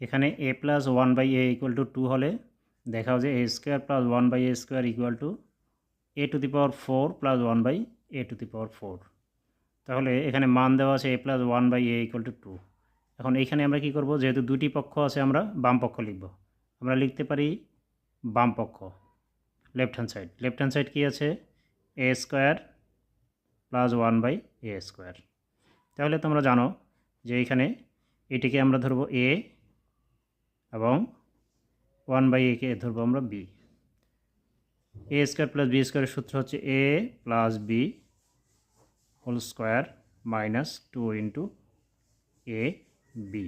এখানে a plus one by a equal to two হলে দেখাও যে a square plus one by a square equal to a to the power four plus one by a to the power four তাহলে এখানে মান দেওয়া আছে a plus one by a equal to two এখন এইখানে আমরা কি করব? যেহেতু দুটি পক্ষ আছে, আমরা বাম পক্ষ লিখব। আমরা লিখতে পারি বাম পক্ষ left hand side left hand side কী আছে? A square plus one by a square তাহলে তোমরা জানো যে এইখানে এটিকে আমরা ধরবো এ এবং ওয়ান বাই এ একে ধরবো আমরা b. A square plus b স্কোয়ারের সূত্র হচ্ছে a plus b whole square minus two into a b.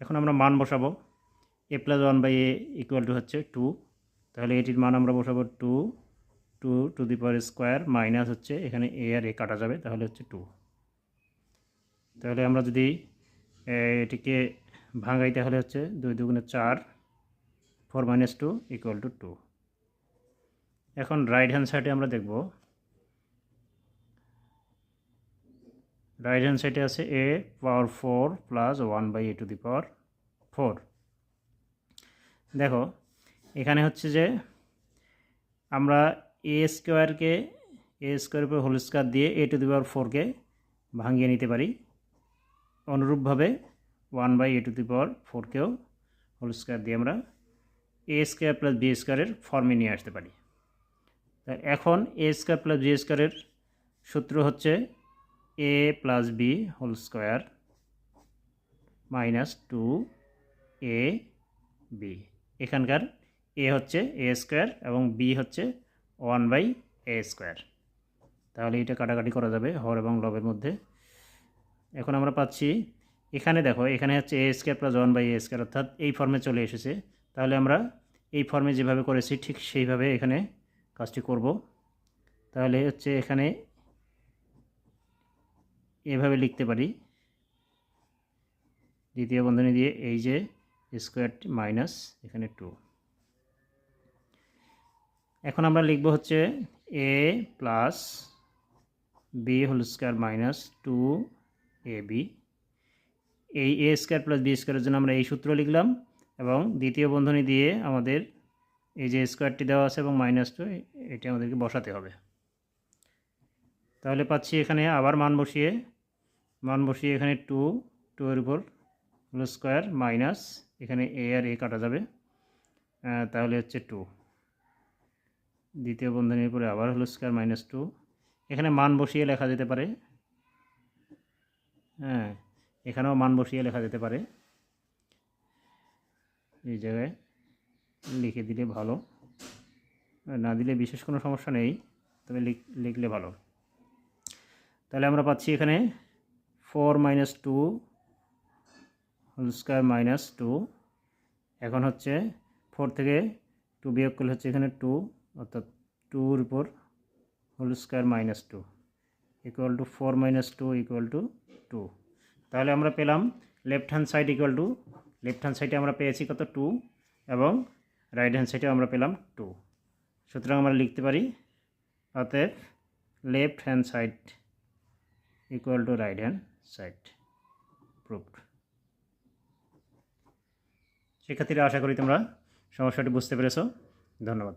এখন আমরা মান বসাবো। A plus one by a equal to হচ্ছে টু। তাহলে এটির মান আমরা বসাবো two two to the power square minus হচ্ছে এখানে এ আর এ কাটা যাবে, তাহলে হচ্ছে টু। তাহলে আমরা যদি এটিকে ভাঙাই তাহলে হচ্ছে দুই দুগুণে চার, four minus two equal to two এখন রাইট হ্যান্ড সাইডে আমরা দেখব। রাইট হ্যান্ড সাইডে আছে a power four plus one by a to the power four দেখো, এখানে হচ্ছে যে আমরা এ স্কোয়ারকে এ স্কোয়ার উপর হোল স্কোয়ার দিয়ে এ টু দি পাওয়ার ফোরকে ভাঙিয়ে নিতে পারি। অনুরূপভাবে one by a to the power ফোরকেও whole square দিয়ে আমরা এ স্কোয়ার প্লাস বি স্কোয়ারের ফর্মে নিয়ে আসতে পারি। তা এখন এ স্কোয়ার প্লাস বি স্কোয়ারের সূত্র হচ্ছে a plus b whole square minus two a b. এখানকার এ হচ্ছে এ স্কোয়ার এবং বি হচ্ছে ওয়ান বাই এ স্কোয়ার। তাহলে এটা কাটাকাটি করা যাবে হর এবং লবের মধ্যে। এখন আমরা পাচ্ছি এখানে দেখো, এখানে হচ্ছে a square plus one by a square অর্থাৎ এই ফর্মে চলে এসেছে। তাহলে আমরা এই ফর্মে যেভাবে করেছি, ঠিক সেইভাবে এখানে কাজটি করব। তাহলে হচ্ছে এখানে এভাবে লিখতে পারি। দ্বিতীয় বন্ধনী দিয়ে এই যে স্কোয়ারটি মাইনাস এখানে টু এখন আমরা লিখব হচ্ছে a plus b whole square minus two a b এই এ স্কোয়ার প্লাস বি স্কোয়ারের জন্য আমরা এই সূত্র লিখলাম এবং দ্বিতীয় বন্ধনী দিয়ে আমাদের এই যে স্কোয়ারটি দেওয়া আছে এবং মাইনাস টু এটি আমাদেরকে বসাতে হবে। তাহলে পাচ্ছি এখানে আবার মান বসিয়ে মান বসিয়ে এখানে টু টু এর উপর হোল স্কোয়ার মাইনাস এখানে এ আর এ কাটা যাবে। তাহলে হচ্ছে টু দ্বিতীয় বন্ধনীর উপরে আবার হোল স্কোয়ার মাইনাস টু এখানে মান বসিয়ে লেখা যেতে পারে। হ্যাঁ এখানেও মান বসিয়ে লেখা যেতে পারে। এই জায়গায় লিখে দিলে ভালো। না দিলে বিশেষ কোনো সমস্যা নেই, তবে লিখ- লিখলে ভালো। তাহলে আমরা পাচ্ছি এখানে four minus two whole square minus two. এখন হচ্ছে ফোর থেকে টু বিয়োগ করলে হচ্ছে এখানে টু, অর্থাৎ টুর উপর whole square minus two. Equal to four minus two equal to two তাহলে আমরা পেলাম left hand side equal to left hand সাইডে আমরা পেয়েছি কত? টু এবং রাইট হ্যান্ড সাইডে আমরা পেলাম টু সুতরাং আমরা লিখতে পারি, অতএব left hand side equal to right hand side proved শিক্ষার্থীরা, আশা করি তোমরা সমস্যাটি বুঝতে পেরেছ। ধন্যবাদ।